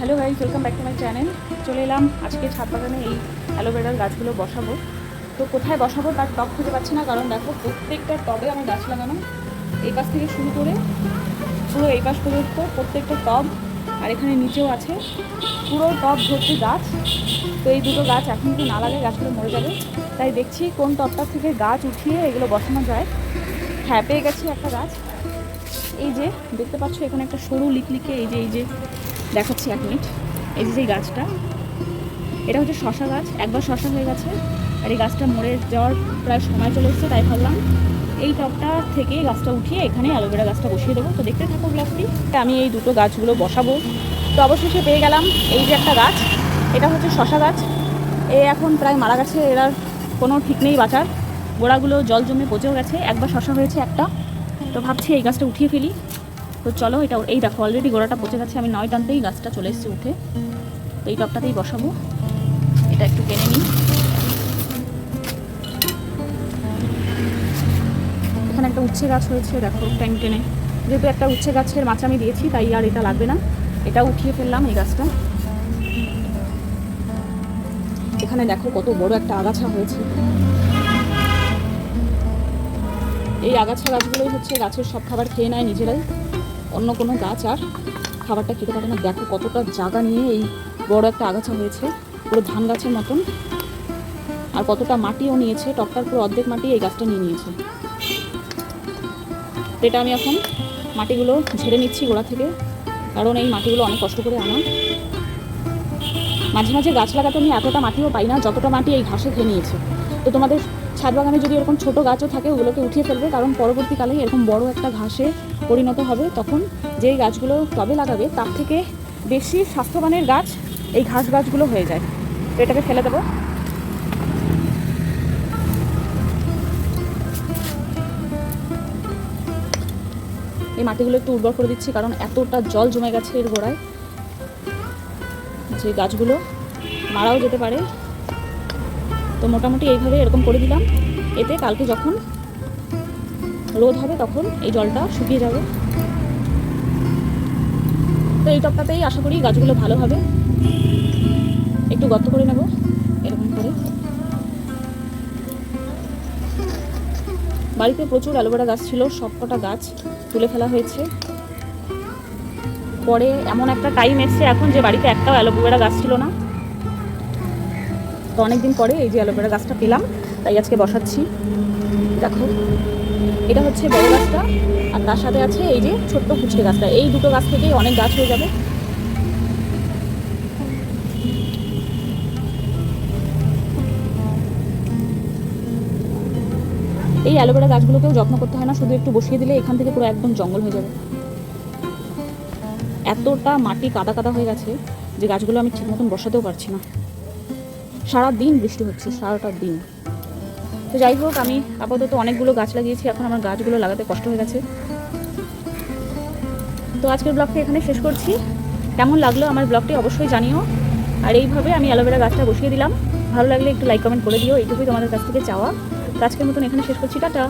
Hello guys welcome back to my channel চলে এলাম আজকে ছাদ বাগানে এই অ্যালোভেরার গাছগুলো বসাবো। তো কোথায় বসাবো তার টব খুঁজে পাচ্ছি না, কারণ দেখো প্রত্যেকটা টবে আমার গাছ লাগানো। এই পাশ থেকে শুরু করে পুরো এই পাশ পর্যন্ত প্রত্যেকটা টব, আর এখানে নিচেও আছে পুরো টব ভর্তি গাছ। তো এই দুটো গাছ এখন যদি না লাগে গাছগুলো মরে যাবে। তাই দেখছি কোন টবটা থেকে গাছ উঠিয়ে এগুলো বসানো যায়। হ্যাঁ পেয়ে গেছি একটা গাছ। এই যে, দেখতে পাচ্ছ এখানে একটা সরু লিকলিকে, এই যে এই যে দেখাচ্ছি এক মিনিট। এই যে গাছটা, এটা হচ্ছে শশা গাছ, একবার শশা হয়ে গেছে, আর এই গাছটা মরে যাওয়ার প্রায় সময় চলে এসেছে, তাই ভাবলাম এই টবটা থেকে গাছটা উঠিয়ে এখানে অ্যালোভেরা গাছটা বসিয়ে দেবো। তো দেখতে থাকো ব্লগটি আমি এই দুটো গাছগুলো বসাবো। তো অবশেষে পেয়ে গেলাম এই যে একটা গাছ, এটা হচ্ছে শশা গাছ। এ এখন প্রায় মারা গেছে, এরা কোনো ঠিক নেই বাঁচার। গোড়াগুলো জল জমে পচেও গেছে, একবার শশা হয়েছে একটা। তো ভাবছি এই গাছটা উঠিয়ে ফেলি। তো চলো, এটা এই দেখো অলরেডি গোড়াটা পচে গেছে। আমি নয় টানতেই গাছটা চলে এসেছে উঠে। তো এই টবটাতেই বসাবো। এটা একটু টেনে নিই। এখানে একটা উচ্ছে গাছ হয়েছে, দেখো ট্যাং টেনে। যেহেতু একটা উচ্ছে গাছের মাছ আমি দিয়েছি, তাই আর এটা লাগবে না। এটা উঠিয়ে ফেললাম এই গাছটা। এখানে দেখো, কত বড় একটা আগাছা হয়েছে। এই আগাছা গাছগুলোই হচ্ছে গাছের সব খাবার খেয়ে নেয় নিজেরাই। অন্য কোনো গাছ আর খাবারটা খেতে পারে না। দেখো কতটা জায়গা নিয়ে এই বড় একটা আগাছা হয়েছে, পুরো ধান গাছের মতন। আর কতটা মাটিও নিয়েছে টপটার পুরো অর্ধেক মাটি এই গাছটা নিয়ে নিয়েছে। এটা আমি এখন মাটিগুলো ঝেড়ে নিচ্ছি গোড়া থেকে, কারণ এই মাটিগুলো অনেক কষ্ট করে আনা। মাঝে মাঝে গাছ লাগাতে আমি এতটা মাটিও পাই না, যতটা মাটি এই ঘাসে খেয়ে নিয়েছে। তো তোমাদের ছাদ বাগানে যদি এরকম ছোট গাছও থাকে, ওগুলোকে উঠিয়ে ফেলবে, কারণ পরবর্তীকালে এরকম বড় একটা ঘাসে পরিণত হবে, তখন যেই গাছগুলো টবে লাগাবে, তার থেকে বেশি স্বাস্থ্যবানের গাছ এই ঘাস গাছগুলো হয়ে যায়। তো এটাকে ফেলে দেবো। এই মাটিগুলো একটু উর্বর করে দিচ্ছি, কারণ এতটা জল জমে গেছে এর গোড়ায়। যে গাছগুলো, মারাও যেতে পারে। তো মোটামুটি এইভাবে এরকম করে দিলাম। এতে কালকে যখন রোদ হবে তখন এই জলটা শুকিয়ে যাবে। তো এই টপটাতেই আশা করি গাছগুলো ভালো হবে। একটু গর্ত করে নেব, এরকম করে। বাড়িতে প্রচুর অ্যালোভেরা গাছ ছিল, সবকটা গাছ তুলে ফেলা হয়েছে। পরে এমন একটা টাইম এসছে এখন যে বাড়িতে একটাও অ্যালোভেরা গাছ ছিল না। তো অনেকদিন পরে এই যে অ্যালোভেরা গাছটা পেলাম, তাই আজকে বসাচ্ছি। দেখো, এটা হচ্ছে বড় গাছটা, আর তার সাথে আছে এই যে ছোট্ট কুচকে গাছটা। এই দুটো গাছ থেকেই অনেক গাছ হয়ে যাবে। এই অ্যালোভেরা গাছগুলোকেও যত্ন করতে হয় না, শুধু একটু বসিয়ে দিলে এখান থেকে পুরো একদম জঙ্গল হয়ে যাবে। এতটা মাটি কাদা কাদা হয়ে গেছে যে গাছগুলো আমি ঠিক মতন বসাতেও পারছি না। সারা দিন বৃষ্টি হচ্ছে, সারাটা দিন। তো যাই হোক, আমি আপাতত অনেকগুলো গাছ লাগিয়েছি, এখন আমার গাছগুলো লাগাতে কষ্ট হয়ে গেছে। তো আজকের ব্লগটা এখানে শেষ করছি। কেমন লাগল আমার ব্লগটি অবশ্যই জানিও। আর এইভাবে আমি অ্যালোভেরা গাছটা বসিয়ে দিলাম। ভালো লাগলে একটু লাইক কমেন্ট করে দিও। এইটুকুই তোমাদের কাছ থেকে চাওয়া। তো আজকের মতন এখানে শেষ করছি। টাটা!